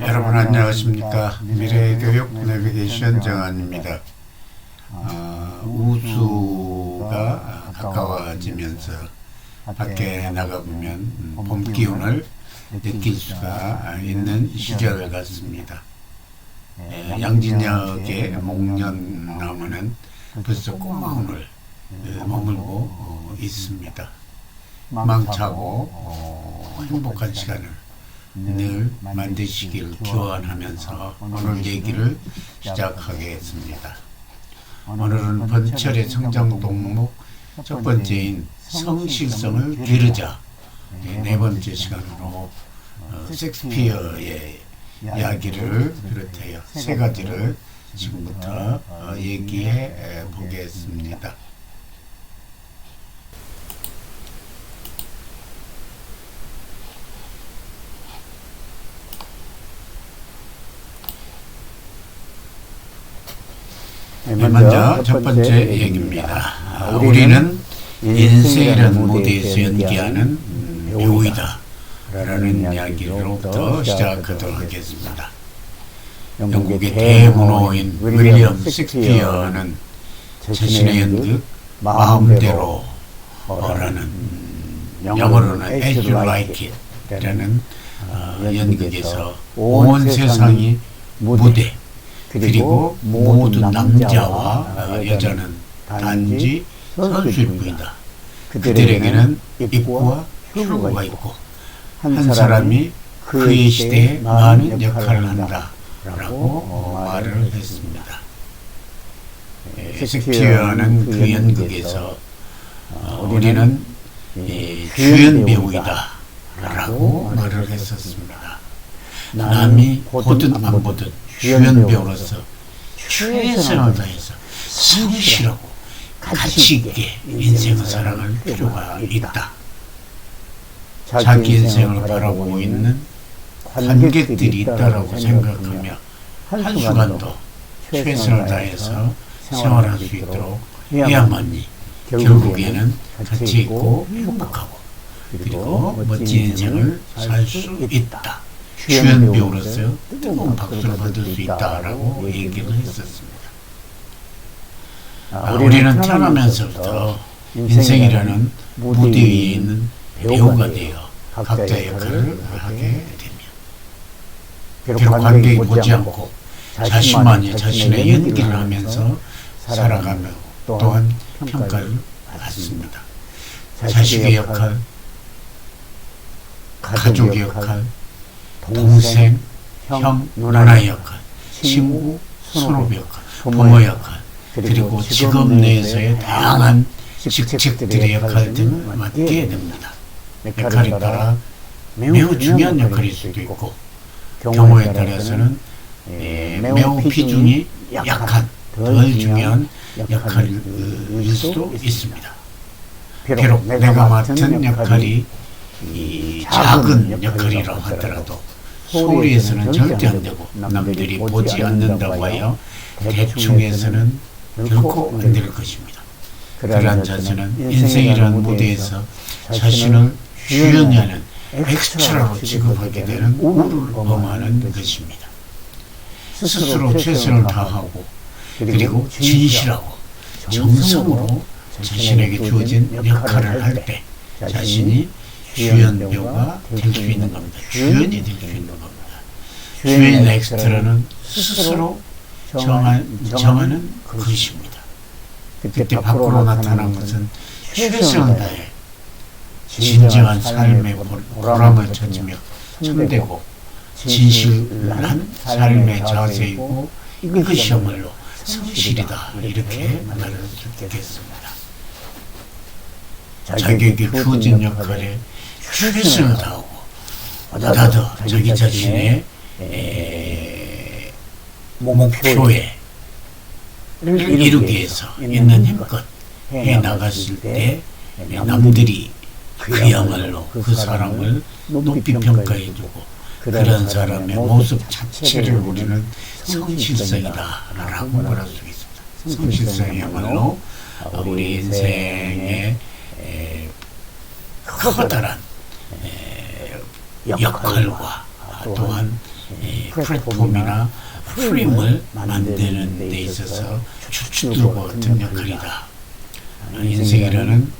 여러분 안녕하십니까 미래의 교육 내비게이션 정한입니다. 어, 우수가 가까워지면서 밖에 나가보면 음, 봄 기운을 느낄 수가 있는 시절 같습니다. 예, 양진역의 목련나무는 벌써 꽃마음을 어, 머물고 어, 있습니다. 망차고 어, 행복한 시간을 늘 만드시길 기원하면서 오늘 얘기를 시작하겠습니다. 오늘은 번철의 성장 동목 첫 번째인 성실성을 기르자 네, 네 번째 시간으로 어, 섹스피어의 이야기를 비롯하여 세 가지를 지금부터 어, 얘기해 보겠습니다. 먼저 첫 번째 얘기입니다. 아, 우리는 인생이라는 무대에서 연기하는 배우이다. 라는 이야기로부터 시작하도록 하겠습니다. 영국의 대문호인 윌리엄 섹스피어는 자신의 연극 마음대로 라는 영어로는 As You Like It 라는 어, 연극에서 온 세상이 무대 그리고 모든 남자와 어, 여자는 단지 선수일 뿐이다. 그들에게는 입구와 출구가 있고 한 사람이 그의 시대에 많은 역할을 한다 라고 어, 말을 했습니다. 섹스피어는 그 연극에서 어, 우리는 이 주연 배우이다 라고 말을 했었습니다. 남이 보든 안 보든 주연 배우로서 최선을 다해서 성실하고 가치 있게 인생을 살아갈 필요가 있다. 자기 인생을 바라보고 있는 관객들이 있다라고 생각하며 한 순간도 최선을 다해서 생활할 수 있도록 해야만이 결국에는 가치 있고 행복하고 그리고 멋진 인생을 살 수 있다. 주연 배우로서 뜨거운 박수를 받을 수 있다라고 얘기를 했었습니다. 아, 우리는 태어나면서부터 인생이라는 무대 위에 있는 배우가 되어 각자의 역할을 하게 됩니다. 비록 관객이 보지 않고 자신만이 자신의 연기를 하면서 살아가며 또한 평가를 받습니다. 자식의 역할, 가족의 역할, 동생, 형, 누나의 역할, 친구, 선후배 역할, 부모 역할, 그리고 직업 내에서의 다양한 직책들의 역할 등을 맡게 됩니다. 역할에 따라 매우 중요한 역할일 수도 있고 경우에 따라서는 예, 매우 비중이 약한 덜 중요한 역할일 수도 있습니다. 비록 내가 맡은 역할이 이 작은 역할이라고 하더라도 소리에서는 절대 안 되고 남들이 보지 않는다고 하여 대충해서는 결코 안 될 것입니다. 그러한 자세는 인생이라는 무대에서 자신을 주연이 하는 엑스트라로 취급하게 되는 우를 범하는 것입니다. 스스로 최선을 다하고 그리고 진실하고 정성으로 자신에게 주어진 역할을 할 때 자신이 주연 배우가 될수 있는 겁니다. 주연이 될수 있는 겁니다. 주연 엑스트라는 스스로 정한, 정하는 것입니다. 그때 밖으로 나타난 것은 최선을 다해 진정한 삶의 보람을 찾으며 참되고 진실한 삶의 자세이고 이것이야말로 성실이다 이렇게 말을 듣겠습니다. 자기에게 주어진 역할에 최선을 다하고 보다 더 자기 자신의 에, 목표에 이루기 위해서 있는 힘껏 해 나갔을 때 남들이 그야말로 그 사람을 높이 평가해주고 그런 사람의 모습 자체를 우리는 성실성이다라고 말할 수 있습니다. 성실성이야말로 우리 인생의 커다란 역할과 또한 이 플랫폼이나 프레임을 만드는 데 있어서 추출도가 같은 역할이다. 인생이라는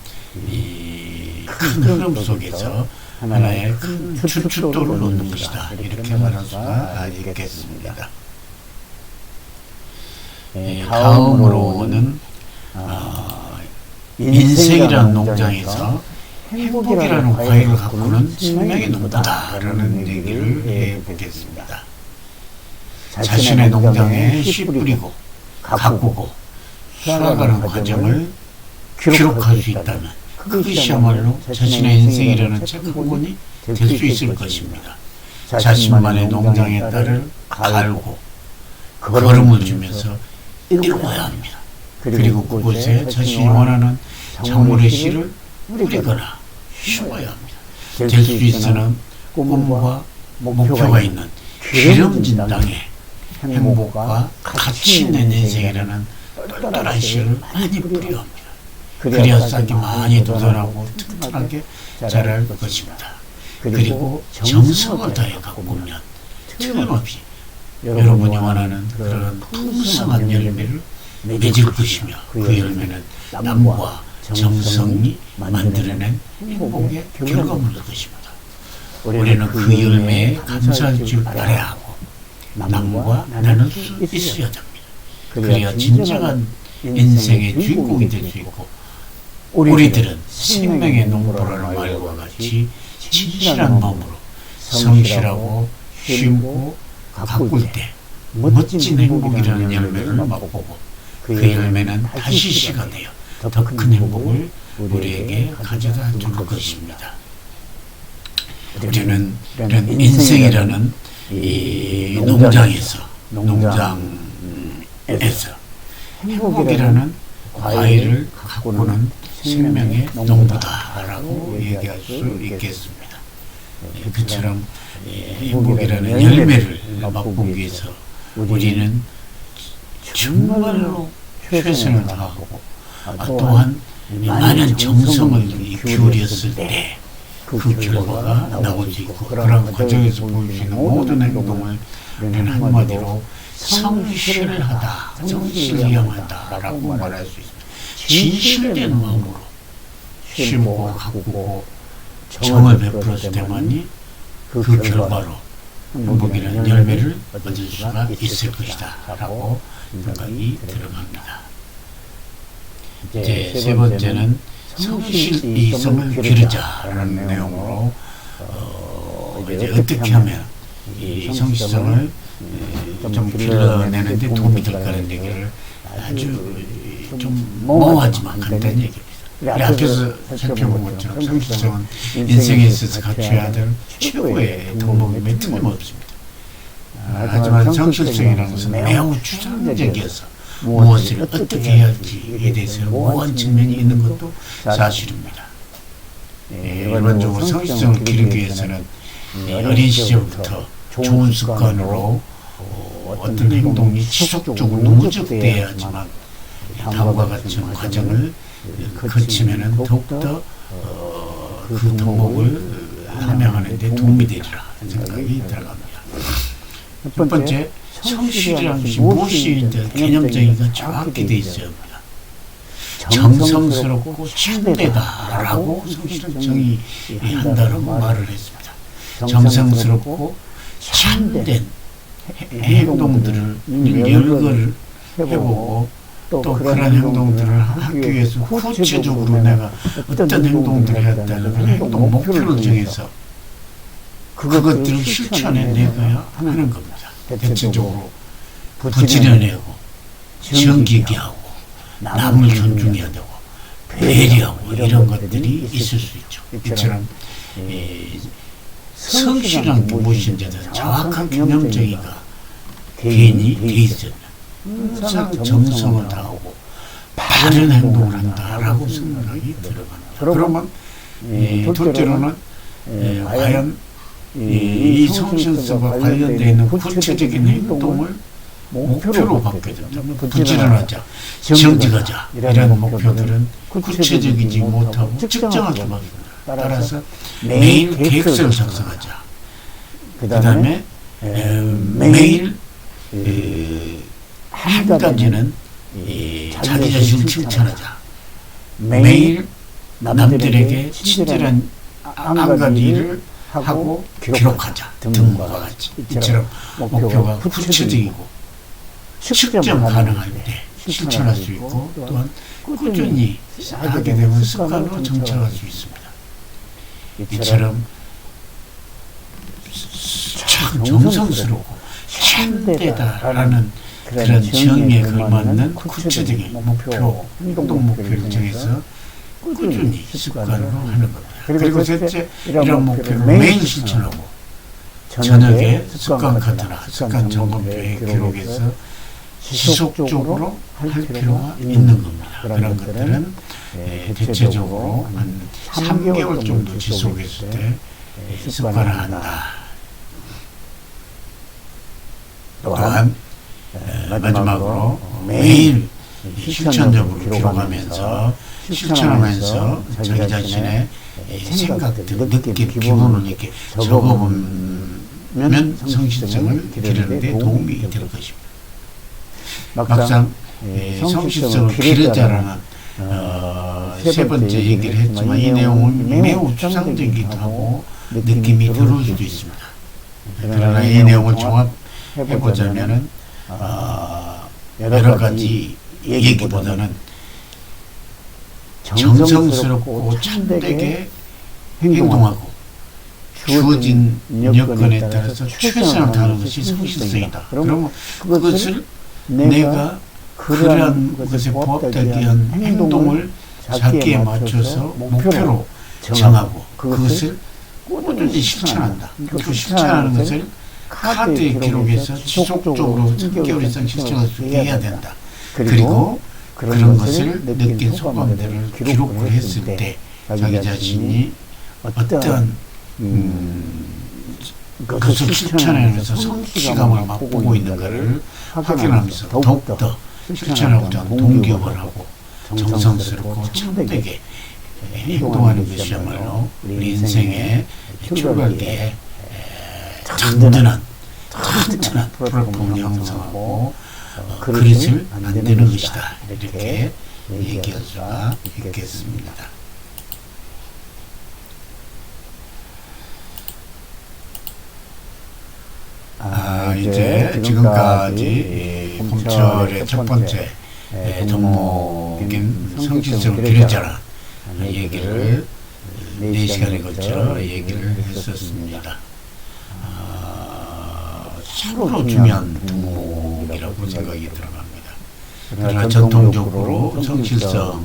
이큰 흐름 속에서 하나의 큰 추출도를 놓는 것이다. 이렇게 말할 수가 있겠습니다. 예, 다음으로는 어, 인생이라는 농장에서 행복이라는 과일을 가꾸는 생명의 농부다라는 얘기를 해보겠습니다. 자신의 농장에 씨 뿌리고 가꾸고 수확하는 과정을 기록할 수 있다면 그것이야말로 자신의 인생이라는 책 한 권이 될 수 있을 것입니다. 자신만의 농장의 딸을 갈고 걸음을 주면서 읽어야 합니다. 그리고 그곳에 자신이 원하는 작물의 씨를 뿌리거나 심어야 합니다. 될 수 있으는 꿈과 목표가 있는 기름진 땅에 행복과 가치 있는 인생이라는 똘똘한 씨를 많이 뿌려야 합니다. 그래야 싹이 많이 돋아나고 튼튼하게 자랄 것입니다. 그리고 정성을 다해 가꾸면 틀림없이 여러분이 원하는 그런 풍성한 열매를 맺을 것이며 그 열매는 남과 정성이 만들어낸 행복의 결과물일 것입니다. 우리는 그 열매에 감사할 줄 알아야 하고 남과 나눌 수 있어야 됩니다. 그래야 진정한 인생의 주인공이 될 수 있고 우리들은 생명의 농부라는 말과 같이 진실한 마음으로 성실하고 쉼고 가꿀 때 멋진 행복이라는 열매를 맛보고 그 열매는 다시 씨가 되어 더 큰 행복을 우리에게 가져다 줄 것입니다. 우리는 이런 인생이라는 이 농장에서 농장에서 행복이라는 과일을 가꾸는 생명의 농부다라고 얘기할 수 있겠습니다. 예, 그처럼 예, 행복이라는 열매를 맛보기 위해서 우리는 정말로 최선을 다하고 아, 또한 많은 정성을 기울였을 때 그 결과가 나올 수 있고 그런 과정에서 있는 모든 행동을 우리는 한마디로 성실하다, 성실해야한다라고 말할 수 있습니다. 진실된 마음으로 쉼고 가꾸고 정을 베풀었을 때만이 그 결과로 행복이라는 열매를 얻을 수가 있을 것이다 라고 생각이 들어갑니다. 이제 세 번째는 성실 이성을 기르자라는 내용으로 어, 이제 어떻게 하면 이 성실성을 좀 길러내는데 도움이 될까라는 얘기를 아주 좀 모호하지만 간단히 얘기합니다. 우리 앞에서 살펴본 것처럼 성실성은 인생에 있어서 갖춰야 될 최고의 덕목임에 틀림없습니다. 하지만 성실성이라는 것은 매우 추상적이어서 무엇을 어떻게 해야 할지에 대해서 모호한 측면이 있는 것도 사실입니다. 예, 일반적으로 성실성을 기르기 위해서는 어린 시절부터 좋은 습관으로 어, 어떤 행동이 지속적으로 누적돼야지만 다음과 같은 과정을 거치면은 더욱더 어, 그 덕목을 함양하는 데 도움이 되리라 생각이 들어갑니다. 첫 번째, 성실이라는 것이 무엇인지 개념적이가 정확히 되어 있어야 합니다. 정성스럽고 참되다라고 성실은 정의한다라고 말을 했습니다. 정성스럽고 참된 행동들을 열거를 해보고 또 그런 행동들을 하기 위해서 구체적으로 내가 어떤 행동들을 했다는 행동 목표를 정해서 그것들을 실천해 내가야 하는 겁니다. 대체적으로 부지런하고 정기게 하고 남을 존중해야 되고 배려하고 이런 것들이 있을 수 있죠. 이처럼 성실한 무엇인지는 정확한 개념적이가 개인이 돼 있어요. 항상 정성을 다하고 바른 행동을 한다라고 생각이 들어갑니다. 그러면 예, 둘째로는 예, 과연 이, 이 성실성과 관련되어 있는 구체적인 행동을 목표로 갖게 된다면 부지런하자, 정직하자 이런 목표들은 구체적이지 못하고 측정할 수밖에 없습니다. 따라서 매일 계획서를 작성하자. 그 다음에 에, 매일 에, 한 가지는 이 자기 자신을 칭찬하자. 매일 남들에게 친절한 한 가지를 하고 기록하자. 등과 같이. 이처럼 목표가 구체적이고 측정 가능할 때 실천할 수 있고 또한 꾸준히 하게 되면 습관으로 정착할 수 있습니다. 이처럼 참 정성스럽고 참되다라는 그런 정의에 걸맞는 구체적인 목표, 행동 목표를 정해서 꾸준히 습관으로 하는 겁니다. 그리고 셋째, 이런 목표를 매일 실천하고 저녁에 습관 카드나 습관 점검표에 기록해서 지속적으로 할 필요가 있는 겁니다. 그런 것들은 에, 대체적으로 한 3개월 정도 지속했을 때 에, 습관을 한다. 또한 에, 마지막으로 매일 실천적으로 기록하면서 실천하면서 자기 자신의 생각들, 느낌, 기분을 이렇게 적어보면 성실성을 기르는 데 도움이 될 것입니다. 막상 예, 성실성을 기르자라는 어, 세 번째 얘기를 했지만 이 내용은 매우 추상적이기도 하고 느낌이 들어올 수도 있습니다. 그러나 이 내용을 종합해보자면은 어, 여러 가지 얘기보다는 정성스럽고 참되게 행동하고 주어진 여건에 따라서 최선을 다하는 것이 성실성이다. 그러면 그것을 내가 그러한 것에 부합되기한 행동을 자기에 맞춰서 목표로 정하고 그것을 꾸준히 실천한다. 그 실천하는 것을 카드에 기록해서 지속적으로 3개월 이상 실천할 수 있게 해야 된다. 그리고 그런 것을 느낀 소감들을 기록을 했을 때 자기 자신이 어떤 음, 그것을 실천하면서 성취감을 맛보고 있는가를 확인하면서 더욱더 실천하고자 하는 동기업을 하고 정성스럽고 참되게 행동하는 것이야말로 우리 인생의 출발기에 든든한 든든한 플랫폼을 형성하고 어, 그릇을 만드는 것이다. 이렇게 얘기할 수가 있겠습니다. 아, 이제 지금까지 이 봄철의 첫 번째 에, 덕목인 성실성을 기렸잖아. 얘기를 네 시간에 걸쳐 얘기를 했었습니다. 아, 참으로 중요한 덕 목이라고 생각이 들어갑니다. 그러나 전통적으로 성실성과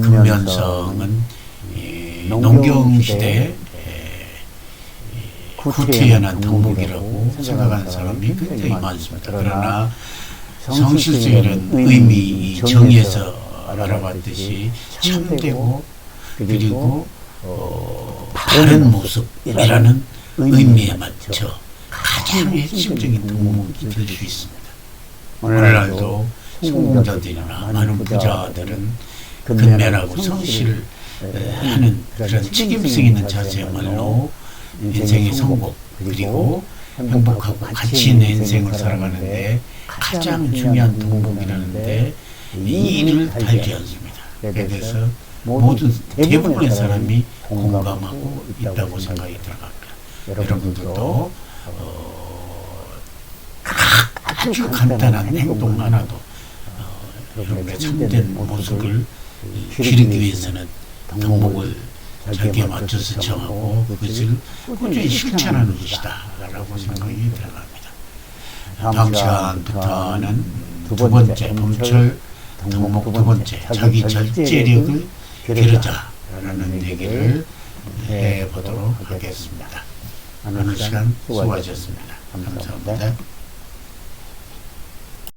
근면성은 이 농경시대에 후퇴연한 덕목이라고 생각하는 사람이 굉장히 많습니다. 그러나 성실성이라는 의미, 이 정의에서 알아봤듯이 참되고 그리고 어, 바른 모습이라는 의미에 맞춰 가장 핵심적인 덕목이 될 수 있습니다. 오늘날도 성공자들이나 많은 부자들은 근면하고 성실을 하는 그런 책임성 있는 자세야말로 인생의 성공 그리고 행복하고 가치 있는 인생을 살아가는데 가장 중요한 덕목이라는데 이 일을 달지 않습니다. 그래서 모든 대부분의 사람이 공감하고 있다고 생각이 들어갑니다. 여러분들도 어, 아주 간단한 행동 하나도 어, 여러분의 참된 모습을 기르기 위해서는 덕목을 자기에 맞춰서 정하고 그것을 꾸준히 실천하는 것이다 라고 생각이 들어갑니다. 다음 시간부터는 두 번째 봄철 덕목 두 번째 자기 절제력을 기르자라는 얘기를 해보도록 하겠습니다. 오늘 시간 수고하셨습니다. 감사합니다.